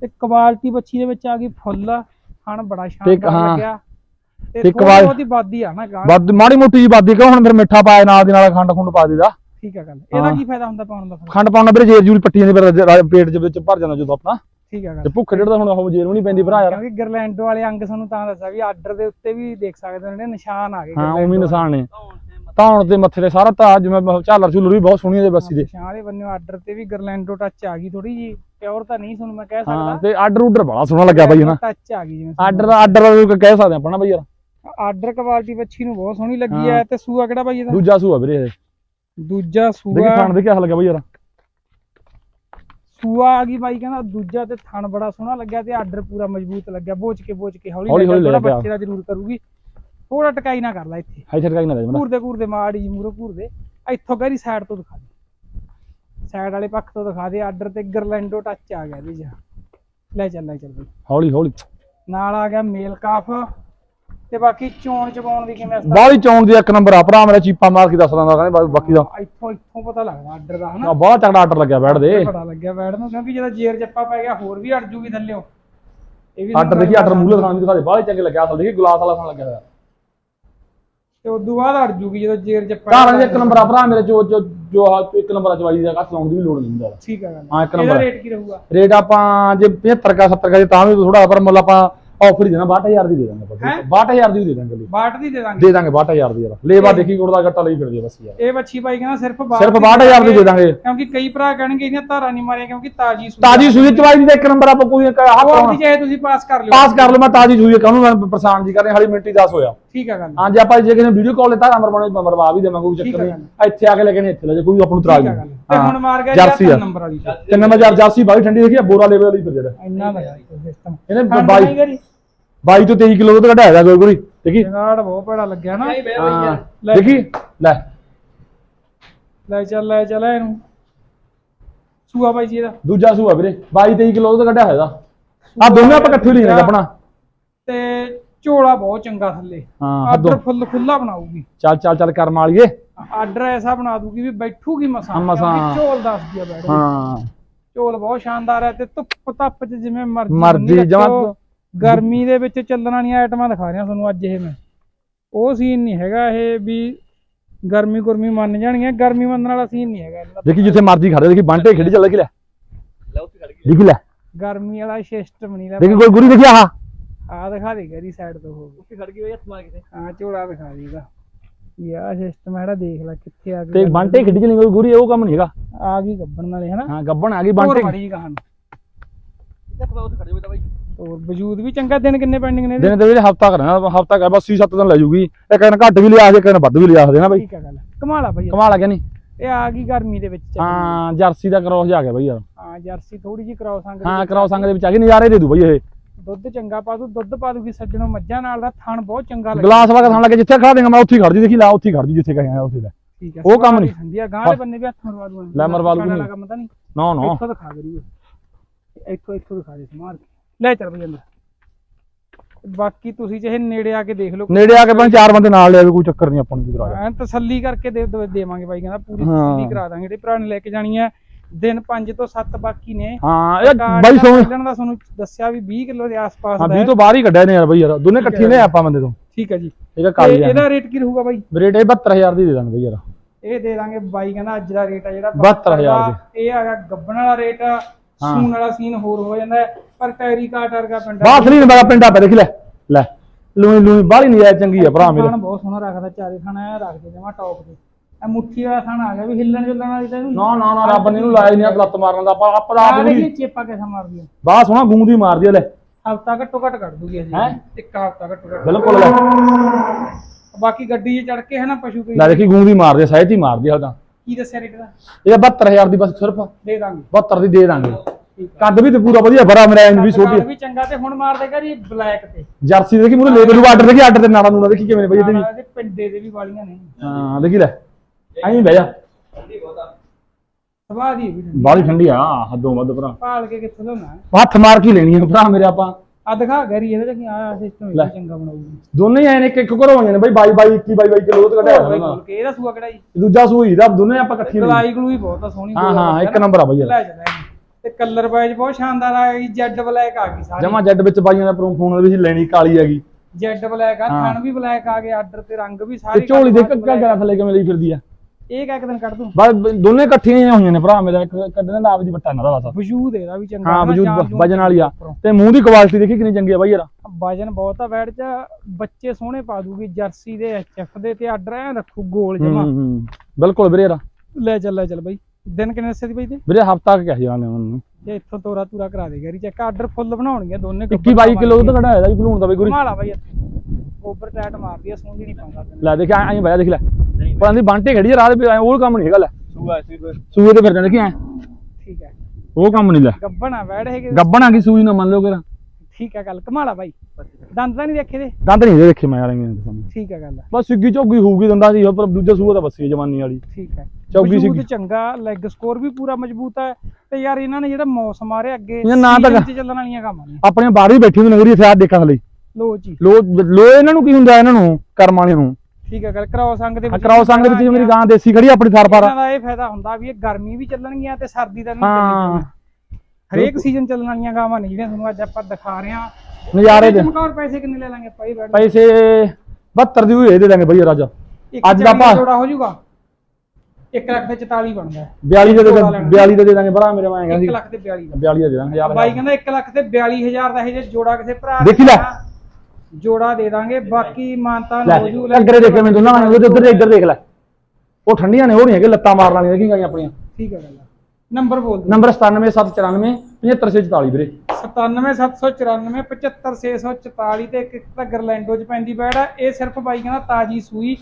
Speaker 1: ਤੇ ਕੁਆਲਿਟੀ ਬੱਚੀ ਦੇ ਵਿੱਚ ਆ ਗਈ ਫੁੱਲ ਹਣ ਬੜਾ ਸ਼ਾਨਦਾਰ। ਲੱਗਿਆ। ਤੇ
Speaker 2: ਤੇ
Speaker 1: ਥੋੜੀ
Speaker 2: ਕੁਆਲ-
Speaker 1: ਬਹੁਤੀ ਬਾਦੀ ਆ ਨਾ ਗਾਂ।
Speaker 2: ਵੱਧ ਮਾੜੀ ਮੋਟੀ ਜੀ ਬਾਦੀ ਕਿਉਂ ਹੁਣ ਫਿਰ ਮਿੱਠਾ ਪਾਏ ਨਾਲ ਦੀ ਨਾਲ ਖੰਡ ਖੁੰਡ ਪਾ ਦੇਦਾ
Speaker 1: ਠੀਕ ਹੈ ਗੱਲ। ਇਹਦਾ। ਕੀ ਫਾਇਦਾ ਹੁੰਦਾ ਪਾਉਣ ਦਾ?
Speaker 2: ਖੰਡ ਪਾਉਣਾ ਵੀਰੇ ਜੇਰ ਜੂਰੀ ਪੱਟੀਆਂ ਦੇ ਪੇਟ ਦੇ ਵਿੱਚ ਭਰ ਜਾਂਦਾ ਜਦੋਂ ਆਪਣਾ।
Speaker 1: ਠੀਕ
Speaker 2: ਤੇ
Speaker 1: ਗੱਲ।
Speaker 2: ਭੁੱਖ ਜਿਹੜਾ ਹੁਣ ਉਹ ਜੇਰ ਵੀ ਨਹੀਂ ਪੈਂਦੀ ਭਰਾ ਯਾਰ।
Speaker 1: ਕਿਉਂਕਿ ਗਰਲੈਂਡੋ ਵਾਲੇ ਅੰਗ ਸਾਨੂੰ ਤਾਂ ਦੱਸਿਆ ਵੀ ਆਰਡਰ ਦੇ ਉੱਤੇ ਵੀ ਦੇਖ ਸਕਦੇ ਨੇ ਨਿਸ਼ਾਨ ਆ ਗਏ
Speaker 2: ਹਾਂ
Speaker 1: Garlando
Speaker 2: ਉਹ ਵੀ
Speaker 1: ਵਾਲੇ।
Speaker 2: ਨਿਸ਼ਾਨ ਨੇ। ਧੌਣ ਤੇ ਮੱਥੇ ਤੇ ਸਾਰਾ ਤਾਂ ਜਿਵੇਂ ਝਾਲਰ ਝੂਲਰ ਵੀ ਬਹੁਤ ਸੋਹਣੀ ਦੇ ਬੱਸੀ ਦੇ।
Speaker 1: ਵਾਲੇ ਬੰਨੇ ਆਰਡਰ ਤੇ ਵੀ ਗਰਲੈਂਡੋ ਟੱਚ ਆ ਗਈ ਥੋੜੀ ਜੀ ਪਿਓਰ ਤਾਂ ਨਹੀਂ ਤੁਹਾਨੂੰ ਮੈਂ ਕਹਿ
Speaker 2: ਹਾਂ
Speaker 1: ਸਕਦਾ।
Speaker 2: ਤੇ ਆਰਡਰ ਉਡਰ ਬੜਾ ਸੋਹਣਾ ਲੱਗਿਆ ਬਾਈ ਹਨਾ।
Speaker 1: ਟੱਚ ਆ ਗਈ ਜਿਵੇਂ
Speaker 2: ਆਰਡਰ ਦਾ ਆਰਡਰ ਕਹਿ ਸਕਦੇ ਆਪਾਂ ਨਾ ਬਾਈ ਯਾਰ।
Speaker 1: ਆਰਡਰ ਕੁਆਲਿਟੀ ਬੱਚੀ ਨੂੰ ਬਹੁਤ ਸੋਹਣੀ ਲੱਗੀ
Speaker 2: ਹਾਂ।
Speaker 1: ਹੈ ਤੇ ਸੂਆ ਕਿਹੜਾ ਭਾਈ ਇਹਦਾ?
Speaker 2: ਦੂਜਾ ਸੂਆ ਵੀਰੇ ਇਹ।
Speaker 1: ਦੂਜਾ
Speaker 2: ਦੇਖੀ
Speaker 1: ਸੂਆ
Speaker 2: ਥਾਣ ਦੇ ਕਿਆ ਲੱਗਿਆ ਬਾਈ ਯਾਰ।
Speaker 1: ਸੂਆ ਆ ਗਈ ਬਾਈ ਕਹਿੰਦਾ ਦੂਜਾ ਤੇ ਥਣ ਬੜਾ ਸੋਹਣਾ ਲੱਗਿਆ ਤੇ ਆਰਡਰ ਪੂਰਾ ਮਜ਼ਬੂਤ ਲੱਗਿਆ ਬੋਚ ਕੇ ਬੋਚ ਕੇ ਹੌਲੀ
Speaker 2: ਹੌਲੀ।
Speaker 1: ਬੱਚੇ ਦਾ ਜ਼ਰੂਰ ਕਰੂਗੀ। ਥੋੜਾ ਟਕਾਈ ਨਾ ਕਰ ਲੈ ਇੱਥੇ
Speaker 2: ਹਾਈ ਛੜਕਾਈ ਨਾ ਦੇ ਬਣਾ
Speaker 1: ਘੂਰਦੇ ਘੂਰਦੇ ਮਾੜੀ ਜੀ ਮੂਰੋ ਘੂਰਦੇ। ਇੱਥੋਂ ਗਰੀ ਸਾਈਡ ਤੋਂ ਦਿਖਾ ਦੇ। ਸਾਈਡ ਵਾਲੇ ਪੱਖ ਤੋਂ ਦਿਖਾ ਦੇ ਆਰਡਰ ਤੇ ਗਰਲੈਂਡੋ ਟੱਚ ਆ ਗਿਆ ਇਹਦੇ ਚ। ਲੈ ਚੱਲ ਲੈ ਚੱਲ ਬਈ।
Speaker 2: ਹੌਲੀ ਹੌਲੀ।
Speaker 1: ਨਾਲ ਆ ਗਿਆ ਮੇਲ ਕਾਫ। ਤੇ ਬਾਕੀ ਚੋਣ ਚਬਾਉਣ ਦੀ ਕਿਵੇਂ ਅਸਤਾ
Speaker 2: ਬਾਹਲੀ ਚੌਣ ਦੀ ਇੱਕ ਨੰਬਰ ਆ। ਭਰਾ ਮੇਰਾ ਚੀਪਾ ਮਾਰ ਕੇ ਦੱਸ ਦਿੰਦਾ ਕਹਿੰਦੇ ਬਾਕੀ ਦਾ।
Speaker 1: ਇੱਥੋਂ ਇੱਥੋਂ ਪਤਾ ਲੱਗਦਾ ਆਰਡਰ ਦਾ ਹਨਾ?
Speaker 2: ਬਹੁਤ ਤਕੜਾ ਆਰਡਰ ਲੱਗਿਆ ਬੈਠ ਦੇ।
Speaker 1: ਬੜਾ ਲੱਗਿਆ ਬੈਠ ਨੂੰ ਕਿਉਂਕਿ ਜਦੋਂ ਜੇਰ ਜੱਪਾ ਪੈ ਗਿਆ ਹੋਰ ਵੀ ਅੜ ਜੂਗੀ ਥੱਲਿਓ। ਇਹ ਵੀ
Speaker 2: ਆਰਡਰ ਦੇਖੀ ਆਰਡਰ ਮੂਲੇ ਥਾਂ ਵੀ ਦਿਖਾ ਦੇ। ਬਾਹਲੇ ਚੰਗੇ ਲੱਗਿਆ ਅਸਲ ਦੇਖੀ ਗਲਾਸ ਵਾਲਾ ਥਾਂ ਲੱਗਿਆ ਹੋਇਆ।
Speaker 1: ਤੇ ਉਦੋਂ ਬਾਅਦ ਅੜ ਜੂਗੀ ਜਦੋਂ ਜੇਰ ਜੱਪਾ
Speaker 2: ਘਰਾਂ ਦੇ ਇੱਕ ਨੰਬਰ ਆ ਭਰਾ ਮੇਰੇ ਜੋ ਜੋ ਜੋ ਆਹ ਇੱਕ ਨੰਬਰ ਆ ਚਵਾਈ ਦਾ ਕੱਟ ਲਾਉਣ ਦੀ ਵੀ ਲੋੜ ਨਹੀਂ ਹੁੰਦਾ।
Speaker 1: ਠੀਕ ਹੈ ਗੱਲ
Speaker 2: ਹਾਂ, ਇੱਕ
Speaker 1: ਇਹਦਾ
Speaker 2: ਨੰਬਰ।
Speaker 1: ਰੇਟ ਕੀ ਰਹੂਗਾ?
Speaker 2: ਰੇਟ ਆਪਾਂ ਜੇ 75 ਕਾ 70 ਕਾ ਜੇ ਤਾਂ ਵੀ ਥੋੜਾ ਪਰ ਮੁੱਲ ਆਪਾਂ ਆਫਰ ਹੀ ਦੇਣਾ 62000 ਦੀ ਦੇ ਦਾਂਗੇ ਆਪਾਂ
Speaker 1: ਹੈਂ?
Speaker 2: 62000 ਦੀ ਦੇ ਦਾਂਗੇ ਲਈ।
Speaker 1: ਬਾਟ ਦੀ ਦੇ ਦਾਂਗੇ।
Speaker 2: ਦੇ ਦਾਂਗੇ 62000 ਦੀ ਯਾਰ। ਲੇਵਾ ਦੇਖੀ ਗੁੜ ਦਾ ਗੱਟਾ ਲਈ ਫਿਰਦੀ ਆ ਬਸ ਯਾਰ।
Speaker 1: ਇਹ ਬੱਚੀ ਬਾਈ ਕਹਿੰਦਾ ਸਿਰਫ
Speaker 2: ਸਿਰਫ
Speaker 1: ਦੀ
Speaker 2: 62000 ਦੀ ਦੇ ਦਾਂਗੇ।
Speaker 1: ਕਿਉਂਕਿ ਕਈ ਭਰਾ ਕਹਿਣਗੇ ਇਹਦੀਆਂ ਧਾਰਾਂ ਨਹੀਂ ਮਾਰੀਆਂ ਕਿਉਂਕਿ ਤਾਜੀ ਸੂਈ
Speaker 2: ਤਾਜੀ ਸੂਈ ਚਵਾਈ ਦੀ ਇੱਕ ਨੰਬਰ ਆਪਾਂ ਕੋਈ ਹੱਥ
Speaker 1: ਉਹ
Speaker 2: ਪਾਉਣਾ
Speaker 1: ਆਪਦੀ ਚਾਹੇ ਤੁਸੀਂ ਪਾਸ ਕਰ ਲਿਓ।
Speaker 2: ਪਾਸ ਕਰ ਲਓ ਮੈਂ ਤਾਜੀ ਸੂਈ ਕਹਨੂੰ ਮੈਂ ਪਰੇਸ਼ਾਨ ਜੀ ਕਰਨੇ ਹਾਲੀ ਮਿੰਟ ਹੀ 10 ਹੋਇਆ।
Speaker 1: ਠੀਕ ਹੈ ਗੱਲ।
Speaker 2: ਹਾਂ ਜੇ ਆਪਾਂ ਜੇ ਕਿਸੇ ਵੀਡੀਓ ਕਾਲ ਤੇ ਨੰਬਰ ਬਣੇ ਮਰਵਾ ਵੀ ਦੇਵਾਂਗੇ ਕੋਈ ਚੱਕਰ ਨਹੀਂ। ਇੱਥੇ ਆ ਕੇ ਲੈ ਕੇ ਨਹੀਂ ਇੱਥੇ ਲੈ ਜਾ ਕੋਈ ਆਪਾਂ ਨੂੰ ਤਰਾਜ ਨਹੀਂ।
Speaker 1: ਤੇ ਹੁਣ ਮਾਰ ਗਿਆ
Speaker 2: ਜਰਸੀ
Speaker 1: ਨੰਬਰ ਵਾਲੀ। ਚ।
Speaker 2: ਤੇ ਨੰਬਰ ਜਰਸੀ ਬਾਈ ਠੰਡੀ ਦੇਖੀ ਬੋਰਾ ਲੈਵਲ ਵਾਲੀ ਫਿਰ ਜਿਹੜਾ
Speaker 1: ਇੰਨਾ ਲੱਗਾ ਸਿਸਟਮ
Speaker 2: ਇਹਨੇ
Speaker 1: ਬਾਈ
Speaker 2: 22 22 ਤੋਂ 23 ਕਿਲੋ ਦੁੱਧ ਕਢਾਇਆ ਦਾ ਕੋਈ ਦੇਖੀ?
Speaker 1: ਜਗਾੜ ਬਹੁਤ ਭੜਾ ਲੱਗਿਆ ਨਾ।
Speaker 2: ਹਾਂ।
Speaker 1: ਲੈ।
Speaker 2: ਦੇਖੀ? ਲੈ।
Speaker 1: ਲੈ ਚੱਲ ਲੈ ਚੱਲ ਇਹਨੂੰ। ਸੂਆ ਬਾਈ ਜੀ ਇਹਦਾ।
Speaker 2: ਦੂਜਾ ਸੂਆ ਵੀਰੇ। 22 23 ਕਿਲੋ ਦੁੱਧ ਕਢਾਇਆ ਦਾ ਆ ਦੋਵੇਂ ਆਪਾਂ ਇਕੱਠੇ ਲਈ ਆਪਣਾ।
Speaker 1: ਤੇ ਝੋਲਾ ਬਹੁਤ ਚੰਗਾ ਥੱਲੇ।
Speaker 2: ਹਾਂ
Speaker 1: ਆਰਡਰ
Speaker 2: ਹੱਦੋਂ
Speaker 1: ਫੁੱਲ ਖੁੱਲਾ ਬਣਾਊਗੀ।
Speaker 2: ਚੱਲ ਚੱਲ ਚੱਲ ਕਰਮ ਵਾਲੀਏ
Speaker 1: ਆਰਡਰ ਐਸਾ ਬਣਾ ਦੂਗੀ ਵੀ ਬੈਠੂਗੀ ਮਸਾਂ।
Speaker 2: ਹਾਂ, ਮਸਾਂ।
Speaker 1: ਕਿਉਂਕਿ ਝੋਲ ਦੱਸਦੀ ਆ ਬੈਠ।
Speaker 2: ਹਾਂ।
Speaker 1: ਝੋਲ ਬਹੁਤ ਸ਼ਾਨਦਾਰ ਹੈ ਤੇ ਧੁੱਪ ਧੱਪ ਚ ਜਿਵੇਂ ਮਰਜ਼ੀ
Speaker 2: ਮਰਜ਼ੀ ਜਮਾਂ।
Speaker 1: ਗਰਮੀ ਦੇ ਵਿੱਚ ਚੱਲਣ ਵਾਲੀਆਂ ਆਈਟਮਾਂ ਦਿਖਾ ਰਿਹਾ ਤੁਹਾਨੂੰ ਅੱਜ ਇਹ ਮੈਂ। ਉਹ ਸੀਨ ਨਹੀਂ ਹੈਗਾ ਇਹ ਵੀ ਗਰਮੀ ਗੁਰਮੀ ਮੰਨ ਜਾਣਗੀਆਂ ਗਰਮੀ ਮੰਨਣ ਵਾਲਾ ਸੀਨ ਨਹੀਂ ਹੈਗਾ।
Speaker 2: ਦੇਖੀ ਜਿੱਥੇ ਮਰਜ਼ੀ ਖੜੇ ਦੇਖੀ ਬੰਟੇ ਖੇਡੀ ਚੱਲ ਕੀ ਲੈ। ਦੇਖੀ ਲੈ।
Speaker 1: ਗਰਮੀ ਵਾਲਾ ਸਿਸਟਮ ਨਹੀਂ
Speaker 2: ਦੇਖੀ
Speaker 1: ਦਾ
Speaker 2: ਕੋਈ ਗੁਰੀ ਦੇਖੀ ਆਹ।
Speaker 1: ਆ ਦਿਖਾ ਦੇ ਗਰੀ ਸਾਈਡ ਤੋਂ ਹੋ ਉੱਥੇ ਖੜ ਗਈ ਹੱਥ ਮਾਰ ਕੇ ਹਾਂ ਝੋਲਾ ਦਿਖਾ ਦੇਗਾ ਯਾ ਸਿਸਟਮ ਹੈ ਜਿਹੜਾ ਦੇਖ ਲੈ ਕਿੱਥੇ ਆ
Speaker 2: ਤੇ
Speaker 1: ਗਈ
Speaker 2: ਬੰਟੇ ਖੇਡੀ ਚੱਲੀ ਕੋਈ ਗੁਰੀ ਉਹ ਕੰਮ ਨਹੀਂ ਹੈਗਾ।
Speaker 1: ਆ ਗਈ ਗੱਬਣ ਵਾਲੇ ਹਨਾ?
Speaker 2: ਹਾਂ ਗੱਬਣ ਆ ਗਈ
Speaker 1: ਹੋਰ
Speaker 2: ਬੰਟੇ
Speaker 1: ਮੜੀ ਕਹਾਣ। ਹੋਰ ਵਜੂਦ ਵੀ ਚੰਗਾ ਦਿਨ ਕਿੰਨੇ ਪੈਂਡਿੰਗ ਨੇ ਇਹਦੇ?
Speaker 2: ਦਿਨ ਦੇ ਵਿੱਚ ਹਫਤਾ ਕਰਨਾ ਹਫਤਾ ਕਰ ਬਸ 6-7 ਦਿਨ ਲੈ ਜੂਗੀ। ਇੱਕ ਦਿਨ ਘੱਟ ਵੀ ਲਿਆ ਦੇ ਇੱਕ ਦਿਨ ਵੱਧ ਵੀ ਲਿਆ ਦੇ ਨਾ ਬਾਈ।
Speaker 1: ਠੀਕ ਹੈ ਗੱਲ। ਕਮਾਲਾ ਬਈ
Speaker 2: ਕਮਾਲ ਆ ਗਿਆ ਨਹੀਂ?
Speaker 1: ਇਹ ਆ ਗਈ ਗਰਮੀ ਦੇ ਵਿੱਚ।
Speaker 2: ਹਾਂ ਜਰਸੀ ਦਾ ਕ੍ਰੋਸ ਜਾ ਗਿਆ ਬਾਈ ਯਾਰ
Speaker 1: ਹਾਂ ਜਰਸੀ ਥੋੜੀ ਜੀ ਕਰਾਓ ਸੰਗ
Speaker 2: ਹਾਂ ਕ੍ਰੋਸ ਸੰਗ ਦੇ ਵਿੱਚ ਆ ਗਈ। ਨਜ਼ਾਰੇ ਦੇ ਦੂ ਬਾਈ ਇਹ।
Speaker 1: ਦੁੱਧ ਚੰਗਾ ਪਾ ਦੂ ਦੁੱਧ ਪਾ ਦੂਗੀ ਸੱਜਣੋ ਮੱਝਾਂ ਨਾਲ ਦਾ ਥਣ ਬਹੁਤ ਚੰਗਾ ਲੱਗਦਾ।
Speaker 2: ਗਲਾਸ ਵਾਲਾ ਖਾਣ ਲੱਗੇ ਜਿੱਥੇ ਖੜਾ ਦੇਗਾ ਮੈਂ ਉੱਥੇ ਹੀ ਖੜ ਜੀ ਦੇਖੀ ਲਾ ਉੱਥੇ ਹੀ ਖੜ ਜੀ ਜਿੱਥੇ ਕਹਾਂ ਉੱਥੇ ਲੈ।
Speaker 1: ਠੀਕ ਹੈ
Speaker 2: ਉਹ ਕੰਮ ਨੀ।
Speaker 1: ਠੰਡੀ ਆ ਗਾਂ ਵਾਲੇ ਬੰਨੇ ਵੀ ਹੱਥ ਮਰਵਾ ਦੂ
Speaker 2: ਲੈ ਮਰਵਾ।
Speaker 1: ਕੰਮ ਤਾਂ ਨਹੀਂ।
Speaker 2: ਨਾ ਨਾ।
Speaker 1: ਇੱਥੋਂ ਦਿਖਾ ਦੇ ਰਹੀ ਇੱਥੋਂ ਇੱਥੋਂ ਦਿਖਾ ਦੇ ਮਾਰ ਕੇ ਲੈ ਚੱਲ ਬਈ ਅੰਦਰ। ਬਾਕੀ ਤੁਸੀਂ ਚਾਹੇ ਨੇੜੇ ਆ ਕੇ ਦੇਖ ਲਓ।
Speaker 2: ਨੇੜੇ ਆ ਕੇ ਬਣ ਚਾਰ ਬੰਦੇ ਨਾਲ ਲਿਆਵੇ ਕੋਈ ਚੱਕਰ ਨਹੀਂ ਆਪਾਂ ਨੂੰ ਕੋਈ
Speaker 1: ਐਂ ਤਸੱਲੀ ਕਰਕੇ ਦੇ ਦੇ- ਦੇਵਾਂਗੇ ਬਾਈ ਕਹਿੰਦਾ ਪੂਰੀ। ਤਸੱਲੀ ਕਰਾ ਦਾਂਗੇ। ਤੇ ਭਰਾ ਨੇ ਲੈ ਕੇ ਜਾਣੀ ਹੈ ਦਿਨ 5 ਤੋਂ 7 ਬਾਕੀ ਨੇ।
Speaker 2: ਹਾਂ ਇਹ ਬਾਈ
Speaker 1: ਪਹਿਲਣ ਦਾ ਤੁਹਾਨੂੰ ਦੱਸਿਆ ਵੀ 20 ਕਿਲੋ ਦੇ ਆਸ-ਪਾਸ
Speaker 2: ਹਾਂ
Speaker 1: ਦਾ
Speaker 2: 20
Speaker 1: ਹੈ।
Speaker 2: ਤੋਂ ਬਾਹਰ ਹੀ ਕੱਢਿਆ ਨੇ ਯਾਰ ਬਾਈ ਯਾਰ। ਦੋਨੇ ਇਕੱਠੇ ਨੇ ਆਪਾਂ ਬੰਦੇ ਤੋਂ।
Speaker 1: ਠੀਕ ਹੈ ਜੀ।
Speaker 2: ਇਹਦਾ
Speaker 1: ਤੇ
Speaker 2: ਕਰ ਲਿਆ
Speaker 1: ਇਹਦਾ ਰੇਟ ਕੀ ਰਹੂਗਾ ਬਾਈ?
Speaker 2: ਰੇਟ ਇਹ 72000 ਦੀ ਦੇ ਦਾਂਗੇ ਬਾਈ ਯਾਰ।
Speaker 1: ਇਹ ਦੇ ਦਾਂਗੇ ਬਾਈ ਕਹਿੰਦਾ ਅੱਜ ਦਾ ਰੇਟ ਆ ਜਿਹੜਾ
Speaker 2: 72,000
Speaker 1: ਦਾ, ਇਹ ਹੈਗਾ ਗੱਬਣ ਵਾਲਾ ਰੇਟ ਸੂਣ ਵਾਲਾ ਸੀਨ ਹੋਰ ਹੋ ਜਾਂਦਾ ਹੈ, ਪਰ ਟੈਰੀ ਕਾਟਰ ਦਾ ਪਿੰਡਾ
Speaker 2: ਬਾਸ ਨਹੀਂ ਬੜਾ ਪਿੰਡਾ ਪੈ ਦੇਖ ਲੈ। ਲੈ ਲੂਈ ਲੂਈ ਬਾਹਲੀ ਨਹੀਂ ਆਇਆ ਚੰਗੀ ਆ ਭਰਾ ਮੇਰੇ।
Speaker 1: ਬਹੁਤ ਸੋਹਣਾ ਰੱਖਦਾ ਚਾਰੇ ਖਾਣਾ ਰੱਖਦੇ ਜਮਾ ਟੌਪ ਤੇ। ਇਹ ਮੁੱਠੀ ਵਾਲਾ ਖਾਣਾ ਆ ਗਿਆ ਵੀ ਹਿੱਲਣ ਜੁਲਣ ਵਾਲੀ ਤਾਂ
Speaker 2: ਨਾ ਨਾ ਨਾ ਰੱਬ ਨੇ ਇਹਨੂੰ ਲਾਇਆ ਹੀ ਨਹੀਂ ਲੱਤ ਮਾਰਨ ਦਾ ਆਪਾਂ ਆਪਾਂ
Speaker 1: ਆ
Speaker 2: ਆਪ ਨੂੰ
Speaker 1: ਚੇਪਾ ਕਿਸਾ ਮਾਰਦੀ ਹੈ
Speaker 2: ਬਾਹ ਸੋਹਣਾ ਗੂੰਦੀ ਮਾਰਦੀ ਆ ਲੈ।
Speaker 1: ਹਫਤਾ ਘੱਟੋ ਘੱਟ ਕੱਢ ਦੂਗੀ ਅਸੀਂ
Speaker 2: ਹੈਂ?
Speaker 1: ਇੱਕ ਹਫਤਾ ਘੱਟੋ ਘੱਟ।
Speaker 2: ਬਿਲਕੁਲ ਲੈ।
Speaker 1: ਬਾਕੀ ਗੱਡੀ 'ਚ ਚੜ ਕੇ ਹੈ ਨਾ ਪਸ਼ੂ ਕੋਈ?
Speaker 2: ਲੈ ਦੇਖੀ ਗੂੰਦੀ ਮਾਰਦੀ ਆ ਸਹਿਜ ਹੀ ਮਾਰਦੀ ਆ ਉਹ ਤਾਂ
Speaker 1: ਕੀ ਦੱਸਿਆ ਰੇਟ ਦਾ?
Speaker 2: ਇਹਦਾ 72000 ਦੀ ਬਸ ਸਿਰਫ।
Speaker 1: ਦੇ ਦਾਂਗੇ।
Speaker 2: 72 ਦੀ ਦੇ ਦਾਂਗੇ।
Speaker 1: ਆ
Speaker 2: ਕੱਦ ਵੀ ਤੇ ਪੂਰਾ ਵਧੀਆ ਬੜਾ ਮੇਰਾ ਵੀ ਛੋਟੀ
Speaker 1: ਵੀ ਚੰਗਾ ਤੇ ਹੁਣ ਮਾਰ ਦੇਗਾ ਜੀ ਬਲੈਕ ਤੇ।
Speaker 2: ਜਰਸੀ ਦੇਖੀ ਮੂਰੇ ਲੇਬਲ ਨੂੰ ਆਰਡਰ ਦੇਖੀ ਆਰਡਰ ਤੇ ਨਾੜਾ ਨੂਣਾ ਦੇਖੀ ਕਿਵੇਂ ਬਈ ਇਹਦੇ ਵੀ।
Speaker 1: ਇਹਦੇ ਪਿੰਡੇ ਦੇ ਵੀ ਵਾਲੀਆਂ ਨੇ।
Speaker 2: ਹਾਂ ਦੇਖੀ ਲੈ। ਐਂ ਬਹਿ ਜਾ।
Speaker 1: ਸਵਾਹ ਦੀ ਵੀ ਠੰਡੀ।
Speaker 2: ਆ ਹੱਦੋਂ ਵੱਧ ਭਰਾ।
Speaker 1: ਪਾਲ ਕੇ ਕਿੱਥੋਂ ਲਿਆਉਣਾ? ਹੈ?
Speaker 2: ਹੱਥ ਮਾਰ ਕੇ ਲੈਣੀ ਆ ਭਰਾ ਮੇਰੇ ਆਪਾਂ।
Speaker 1: ਆ ਦਿਖਾ ਗਰੀ ਇਹਦੇ ਕੀ ਆ ਸਿਸਟਮ
Speaker 2: ਲੈ।
Speaker 1: ਚੰਗਾ ਬਣਾਉਗੀ
Speaker 2: ਦੋਨੇ ਐ ਨੇ ਇੱਕ ਇੱਕ ਘਰੋਂ ਆਈਆਂ ਨੇ ਬਾਈ 22 22 21 22 22 ਕਿਲੋ ਦੁੱਧ ਕੱਢਿਆ ਹੋਇਆ
Speaker 1: ਖੋਲ ਕੇ ਇਹਦਾ ਸੂਆ ਕਿਹੜਾ ਜੀ
Speaker 2: ਦੂਜਾ ਸੂਈ ਦਾ ਦੋਨੇ ਆਪਾਂ ਇਕੱਠੀ ਲਈ
Speaker 1: ਗਲਾਈ ਗਲੂਈ ਬਹੁਤ ਆ ਸੋਹਣੀ
Speaker 2: ਹਾਂ ਹਾਂ ਇੱਕ। ਨੰਬਰ ਆ ਬਾਈ
Speaker 1: ਲੈ ਜਾਂਦਾ ਤੇ ਕਲਰ ਵਾਈਜ਼ ਬਹੁਤ ਸ਼ਾਨਦਾਰ ਆ ਗਈ ਜੈਡ ਬਲੈਕ ਆ ਗਈ ਸਾਰੀ।
Speaker 2: ਜਮਾ ਜੈਡ ਵਿੱਚ ਬਾਈਆਂ ਦਾ ਪ੍ਰੋ ਫੋਨ ਦੇ ਵਿੱਚ ਲੈਣੀ ਕਾਲੀ ਹੈਗੀ।
Speaker 1: ਜੈਡ ਬਲੈਕ ਆ। ਥਣ ਵੀ ਬਲੈਕ ਆ ਗਏ ਆਰਡਰ ਤੇ ਰੰਗ ਵੀ ਸਾਰੀ
Speaker 2: ਝੋਲੀ ਦੇ
Speaker 1: black
Speaker 2: ਗਲਾ ਥੱਲੇ ਕਿਵੇਂ ਲਈ ਫਿਰਦੀ ਆ।
Speaker 1: ਇਹ ਇੱਕ ਦਿਨ ਕੱਢ ਦੂੰ।
Speaker 2: ਬਸ ਦੋਨੇ ਇਕੱਠੀਆਂ ਹੀ ਹੋਈਆਂ ਨੇ ਭਰਾ ਮੇਰਾ ਇੱਕ ਕੱਢਣ ਦਾ ਆਪ ਦੀ ਬੱਟਾ ਨਾ ਬਸ।
Speaker 1: ਵਜੂਦ ਇਹਦਾ ਵੀ ਚੰਗਾ
Speaker 2: ਹਾਂ ਵਜੂਦ
Speaker 1: ਜਾਨ ਜੂਨ
Speaker 2: ਵਜਨ ਵਾਲੀ ਆ। ਤੇ ਮੂੰਹ ਦੀ ਕੁਆਲਿਟੀ ਦੇਖੀ ਕਿੰਨੀ ਚੰਗੀ ਆ ਬਾਈ ਯਾਰ।
Speaker 1: ਵਜਨ ਬਹੁਤ ਆ ਬੈਠ ਚ ਬੱਚੇ ਸੋਹਣੇ ਪਾ ਦੂਗੀ ਜਰਸੀ ਦੇ ਐਚਐਫ ਦੇ ਤੇ ਆਰਡਰ ਐ ਰੱਖੂ ਗੋਲ ਜਮਾ।
Speaker 2: ਬਿਲਕੁਲ ਵੀਰੇ ਯਾਰ।
Speaker 1: ਲੈ ਚੱਲ ਲੈ ਚੱਲ ਬਾਈ। ਦਿਨ ਕਿੰਨੇ ਸੇ ਦੀ ਬਾਈ ਤੇ
Speaker 2: ਵੀਰੇ ਹਫਤਾ ਕਿ ਕਹਿ ਜਾਣੇ ਮੈਨੂੰ।
Speaker 1: ਤੇ ਇੱਥੋਂ ਤੋਰਾ ਤੂਰਾ ਕਰਾ ਦੇ ਗਰੀ ਚੈੱਕ ਆਰਡਰ ਫੁੱਲ ਬਣਾਉਣਗੇ ਦੋਨੇ
Speaker 2: 21 22 ਕਿਲੋ ਦੁੱਧ ਕੱਢਿਆ ਹੋਇਆ ਵੀ ਭਲੂਣ ਦਾ ਬਈ ਗੁਰੀ।
Speaker 1: ਮਾਲਾ ਬਾਈ ਇੱਥੇ। ਗੋਬਰ ਟੈਟ ਮਾਰਦੀ ਆ ਸੌਂਦੀ ਨਹੀਂ ਪਾਉਂਦਾ।
Speaker 2: ਲੈ ਦੇਖ ਐਂ ਬਾਇਆ ਦੇਖ ਲੈ। ਪਰਾਂ ਦੀ ਬਾਂਟੇ ਖੜੀ ਆ ਰਾਹ ਦੇ ਐਂ ਉਹ ਕੰਮ ਨਹੀਂ ਹੈਗਾ ਲੈ।
Speaker 3: ਸੂਆ ਸੀ ਫਿਰ।
Speaker 2: ਸੂਏ ਤੇ ਫਿਰਦੇ ਦੇਖੀ ਐ।
Speaker 1: ਠੀਕ ਹੈ।
Speaker 2: ਉਹ ਕੰਮ ਨਹੀਂ ਲੈ।
Speaker 1: ਗੱਬਣ ਆ ਬੈਠ ਹੈਗੇ।
Speaker 2: ਗੱਬਣ ਆ ਗਈ ਸੂਈ ਨਾ ਮੰਨ ਲਓ ਕਿਰਾ
Speaker 1: ਠੀਕ ਹੈ ਗੱਲ ਕਮਾਲਾ ਬਾਈ। ਦੰਦ ਤਾਂ ਨਹੀਂ ਦੇਖੇ ਦੇ?
Speaker 2: ਦੰਦ ਨਹੀਂ ਦੇਖੇ ਮੈਂ ਯਾਰ ਐਵੇਂ ਸਾਹਮਣੇ।
Speaker 1: ਠੀਕ ਹੈ ਗੱਲ
Speaker 2: ਬਸ ਸਿੱਗੀ ਝੋਗੀ ਹੋਊਗੀ ਦੰਦਾਂ ਦੀ ਪਰ ਦੂਜਾ ਸੂਆ ਤਾਂ ਬੱਸੀ ਜਵਾਨੀ ਵਾਲੀ।
Speaker 1: ਠੀਕ ਹੈ
Speaker 2: ਚੌਗੀ ਸੀਗੀ।
Speaker 1: ਚੰਗਾ ਲੈਗ ਸਕੋਰ ਵੀ ਪੂਰਾ ਮਜ਼ਬੂਤ ਹੈ ਤੇ ਯਾਰ ਇਹਨਾਂ ਨੇ ਜਿਹੜਾ ਮੌਸਮ ਆ ਰਿਹਾ ਅੱਗੇ
Speaker 2: ਨਾ ਤਾਂ-
Speaker 1: ਚੱਲਣ ਵਾਲੀਆਂ ਕੰਮ ਨੇ।
Speaker 2: ਆਪਣੇ ਬਾਹਰ ਹੀ ਬੈਠੀ ਹੁੰਦੀ ਨਗਰੀ ਇੱਥੇ ਆ ਦੇਖਣ ਲਈ
Speaker 1: ਲੋ ਜੀ।
Speaker 2: ਲੋ ਲੋ ਇਹਨਾਂ ਨੂੰ ਕੀ ਹੁੰਦਾ ਇਹਨਾਂ ਨੂੰ ਕਰਮ ਵਾਲਿਆਂ ਨੂੰ।
Speaker 1: ਠੀਕ ਹੈ ਗੱਲ ਕਰਾਓ ਸੰਗ ਦੇ
Speaker 2: ਆ ਕਰਾਓ ਸੰਗ ਦੇ ਵਿੱਚ ਮੇਰੀ ਗਾਂ ਦੇਸੀ ਖੜੀ ਆ ਆਪਣੀ ਥਾਰ
Speaker 1: ਇਹਨਾਂ
Speaker 2: ਪਾਰਾ
Speaker 1: ਦਾ ਇਹ ਫਾਇਦਾ ਹੁੰਦਾ ਵੀ ਇਹ ਗਰਮੀ ਵੀ ਚੱਲਣਗੀਆਂ ਤੇ ਸਰਦੀ ਦਾ ਨਹੀਂ
Speaker 2: ਹਾਂ।
Speaker 1: ਹਰੇਕ ਸੀਜ਼ਨ ਚੱਲਣ ਵਾਲੀਆਂ ਗਾਵਾਂ ਨੇ ਜਿਹੜੀਆਂ ਤੁਹਾਨੂੰ ਅੱਜ ਆਪਾਂ ਦਿਖਾ ਰਹੇ ਹਾਂ।
Speaker 2: ਨਜ਼ਾਰੇ ਦੇ।
Speaker 1: ਚਮਕੌਰ ਪੈਸੇ ਕਿੰਨੇ ਲੈ ਲਾਂਗੇ ਭਾਈ ਬੈਠ।
Speaker 2: ਪੈਸੇ 72 ਦੀ ਹੋਏ ਦੇ ਦਾਂਗੇ ਬਈ ਰਾਜਾ। ਅੱਜ ਦਾ
Speaker 1: ਚਾਲੀ
Speaker 2: ਭਾ-
Speaker 1: ਜੋੜਾ ਹੋ ਜਾਊਗਾ। 1 ਲੱਖ ਤੇ 44 ਬਣਦਾ। ਹੈ
Speaker 2: 42 ਦੇ ਦੇ
Speaker 1: ਜੋੜਾ ਲੈਣਾ।
Speaker 2: 42 ਦੇ ਦੇ ਦਾਂਗੇ ਭਰਾ ਮੇਰੇ ਮੈਂ
Speaker 1: 1
Speaker 2: ਸੀ
Speaker 1: ਲੱਖ ਤੇ 42 ਦਾ।
Speaker 2: 42 ਦਾ ਦਾਂਗੇ ਯਾਰ
Speaker 1: ਬਾਈ ਕਹਿੰਦਾ 1 ਲੱਖ ਤੇ 42000 ਦਾ ਇਹ ਜੇ ਜੋੜਾ ਕਿਸੇ ਭਰਾ
Speaker 2: ਦੇਖੀ ਲੈ।
Speaker 1: ਜੋੜਾ ਦੇ ਦਾਂਗੇ। ਬਾਕੀ ਮਾਨਤਾ ਹੋ ਜੂ
Speaker 2: ਅੱਗਰੇ ਦੇਖ ਮੈਨੂੰ ਦੋਨਾਂ ਨੂੰ ਉਧਰ ਇੱਧਰ ਦੇਖ ਲੈ। ਉਹ ਠੰਡੀਆਂ ਨੇ ਉਹ ਨਹੀਂ ਹੈਗੇ ਲੱਤਾਂ ਮਾਰਨ ਵਾਲੀਆਂ ਦੇਖੀ ਗਾਈਆਂ ਆਪਣੀਆਂ।
Speaker 1: ਠੀਕ ਹੈ ਗੱਲ ਨੰਬਰ ਬੋਲ ਦਿਓ।
Speaker 2: ਨੰਬਰ 97794 75644 ਵੀਰੇ।
Speaker 1: 97794 75644 ਤੇ ਇੱਕ ਇੱਕ ਤਾਂ ਗਰਲੈਂਡੋ ਚ ਪੈਂਦੀ ਬੈੜ ਆ। ਇਹ ਸਿਰਫ ਬਾਈ ਕਹਿੰਦਾ ਤਾਜੀ ਸੂਈ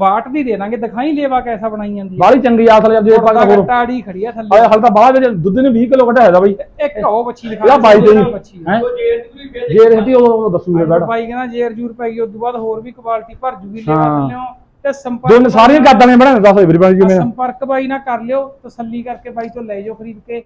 Speaker 1: ਬਾਟ ਦੀ ਦੇ ਦਾਂਗੇ। ਦਿਖਾਈ ਲੇਵਾ ਕੈਸਾ ਬਣਾਈ ਜਾਂਦੀ ਹੈ
Speaker 2: ਬਾਹਲੀ ਚੰਗੀ ਆਸਲ ਜੇ ਆਪਾਂ
Speaker 1: ਪੱਕਾ
Speaker 2: ਹੋਰ।
Speaker 1: ਟਾੜੀ ਖੜੀ ਆ ਥੱਲੇ।
Speaker 2: ਹਾਲ ਤਾਂ ਬਾਹਰ ਵਿੱਚ ਦੁੱਧ ਨੇ 20 ਕਿਲੋ ਕੱਢਿਆ ਹੈਦਾ ਬਾਈ।
Speaker 1: ਇੱਕ ਉਹ ਬੱਚੀ ਦਿਖਾ
Speaker 2: ਇਹਦਾ ਬਾਈ ਦੇ ਹੈ
Speaker 3: ਉਹ ਜੇਲ੍ਹ ਚ ਵੀ ਵੇਚ
Speaker 2: ਜੇ ਰਹਤੀ ਉਹ ਦੱਸੂਗੇ ਬੈਠ
Speaker 1: ਬਾਈ ਕਹਿੰਦਾ ਜੇਰ ਜੂਰ ਪੈ ਗਈ ਉਸ ਤੋਂ ਬਾਅਦ ਹੋਰ ਵੀ ਕੁਆਲਿਟੀ ਭਰ ਜੂਗੀ ਲੇਵਾ
Speaker 2: ਹਾਂ।
Speaker 1: ਤੇ ਸੰਪਰਕ
Speaker 2: ਦੋਨੇ ਸਾਰੀਆਂ ਕਾਦਾਂ ਨੇ ਬਣਾ ਦੱਸ ਵੀਰੇ ਬਾਈ ਕਿਵੇਂ
Speaker 1: ਸੰਪਰਕ ਬਾਈ ਨਾਲ ਕਰ ਲਿਓ ਤਸੱਲੀ ਕਰਕੇ ਬਾਈ ਤੋਂ ਲੈ ਜਾਓ ਖਰੀਦ ਕੇ।